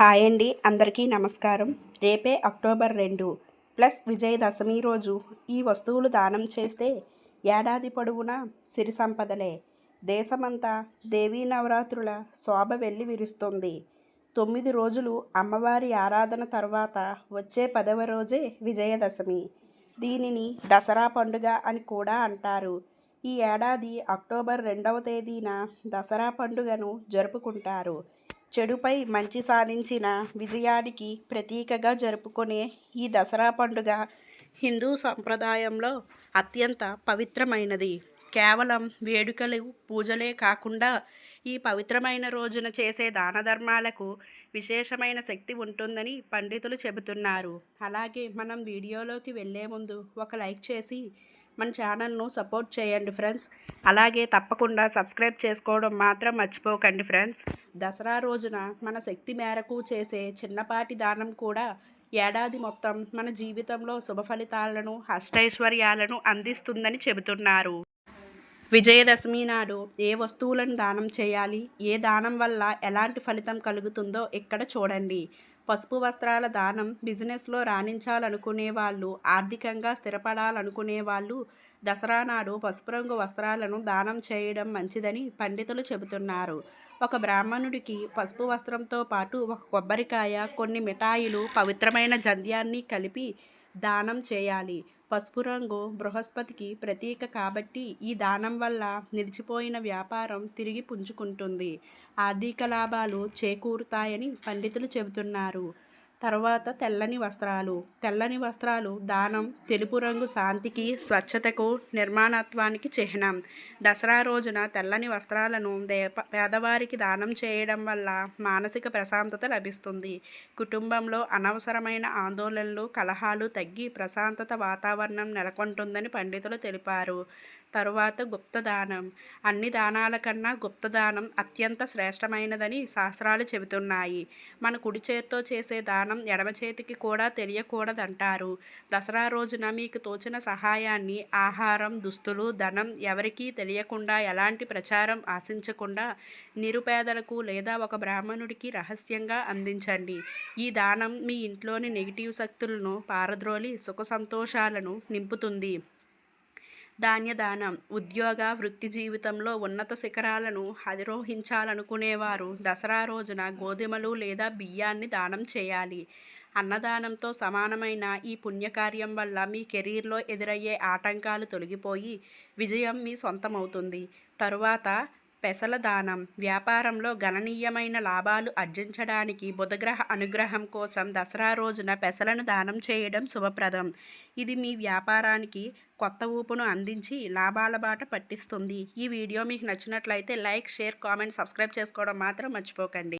Hi అండి అందరికీ నమస్కారం. రేపే అక్టోబర్ రెండు ప్లస్ విజయదశమి రోజు ఈ వస్తువులు దానం చేస్తే ఏడాది పొడవునా సిరి సంపదలే. దేశమంతా దేవీ నవరాత్రుల శోభ వెళ్ళి విరుస్తుంది. తొమ్మిది రోజులు అమ్మవారి ఆరాధన తర్వాత వచ్చే పదవ రోజే విజయదశమి. దీనిని దసరా పండుగ అని కూడా అంటారు. ఈ ఏడాది అక్టోబర్ రెండవ తేదీన దసరా పండుగను జరుపుకుంటారు. చెడుపై మంచి సాధించిన విజయానికి ప్రతీకగా జరుపుకునే ఈ దసరా పండుగ హిందూ సంప్రదాయంలో అత్యంత పవిత్రమైనది. కేవలం వేడుకలు పూజలే కాకుండా ఈ పవిత్రమైన రోజున చేసే దాన ధర్మాలకు విశేషమైన శక్తి ఉంటుందని పండితులు చెబుతున్నారు. అలాగే మనం వీడియోలోకి వెళ్ళే ముందు ఒక లైక్ చేసి మన ఛానల్ను సపోర్ట్ చేయండి ఫ్రెండ్స్. అలాగే తప్పకుండా సబ్స్క్రైబ్ చేసుకోవడం మాత్రం మర్చిపోకండి ఫ్రెండ్స్. దసరా రోజున మన శక్తి మేరకు చేసే చిన్నపాటి దానం కూడా ఏడాది మొత్తం మన జీవితంలో శుభ ఫలితాలను అష్టైశ్వర్యాలను అందిస్తుందని చెబుతున్నారు. విజయదశమి నాడు ఏ వస్తువులను దానం చేయాలి? ఏ దానం వల్ల ఎలాంటి ఫలితం కలుగుతుందో ఇక్కడ చూడండి. పసుపు వస్త్రాల దానం బిజినెస్లో రాణించాలనుకునే వాళ్ళు ఆర్థికంగా స్థిరపడాలనుకునే వాళ్ళు దసరా నాడు పసుపు రంగు వస్త్రాలను దానం చేయడం మంచిదని పండితులు చెబుతున్నారు. ఒక బ్రాహ్మణుడికి పసుపు వస్త్రంతో పాటు ఒక కొబ్బరికాయ కొన్ని మిఠాయిలు పవిత్రమైన జంధ్యాన్ని కలిపి దానం చేయాలి. పసుపు రంగు బృహస్పతికి ప్రతీక కాబట్టి ఈ దానం వల్ల నిలిచిపోయిన వ్యాపారం తిరిగి పుంజుకుంటుంది. ఆర్థిక లాభాలు చేకూరుతాయని పండితులు చెబుతున్నారు. తర్వాత తెల్లని వస్త్రాలు. తెల్లని వస్త్రాలు దానం తెలుపు రంగు శాంతికి స్వచ్ఛతకు నిర్మాణత్వానికి చిహ్నం. దసరా రోజున తెల్లని వస్త్రాలను దేప పేదవారికి దానం చేయడం వల్ల మానసిక ప్రశాంతత లభిస్తుంది. కుటుంబంలో అనవసరమైన ఆందోళనలు కలహాలు తగ్గి ప్రశాంతత వాతావరణం నెలకొంటుందని పండితులు తెలిపారు. తరువాత గుప్తదానం. అన్ని దానాల కన్నా గుప్తదానం అత్యంత శ్రేష్టమైనదని శాస్త్రాలు చెబుతున్నాయి. మన కుడి చేత్తో చేసే దానం ఎడమ చేతికి కూడా తెలియకూడదంటారు. దసరా రోజున మీకు తోచిన సహాయాన్ని ఆహారం దుస్తులు ధనం ఎవరికీ తెలియకుండా ఎలాంటి ప్రచారం ఆశించకుండా నిరుపేదలకు లేదా ఒక బ్రాహ్మణుడికి రహస్యంగా అందించండి. ఈ దానం మీ ఇంట్లోని నెగిటివ్ శక్తులను పారద్రోలి సుఖ సంతోషాలను నింపుతుంది. ధాన్యదానం. ఉద్యోగ వృత్తి జీవితంలో ఉన్నత శిఖరాలను అధిరోహించాలనుకునేవారు దసరా రోజున గోధుమలు లేదా బియ్యాన్ని దానం చేయాలి. అన్నదానంతో సమానమైన ఈ పుణ్యకార్యం వల్ల మీ కెరీర్లో ఎదురయ్యే ఆటంకాలు తొలగిపోయి విజయం మీ సొంతమవుతుంది. తరువాత పెసల దానం వ్యాపారంలో గణనీయమైన లాభాలు ఆర్జించడానికి బుధగ్రహ అనుగ్రహం కోసం దసరా రోజున పెసలను దానం చేయడం శుభప్రదం. ఇది మీ వ్యాపారానికి కొత్త ఊపును అందించి లాభాల బాట పట్టిస్తుంది. ఈ వీడియో మీకు నచ్చినట్లయితే లైక్ షేర్ కామెంట్ సబ్స్క్రైబ్ చేసుకోవడం మాత్రం మర్చిపోకండి.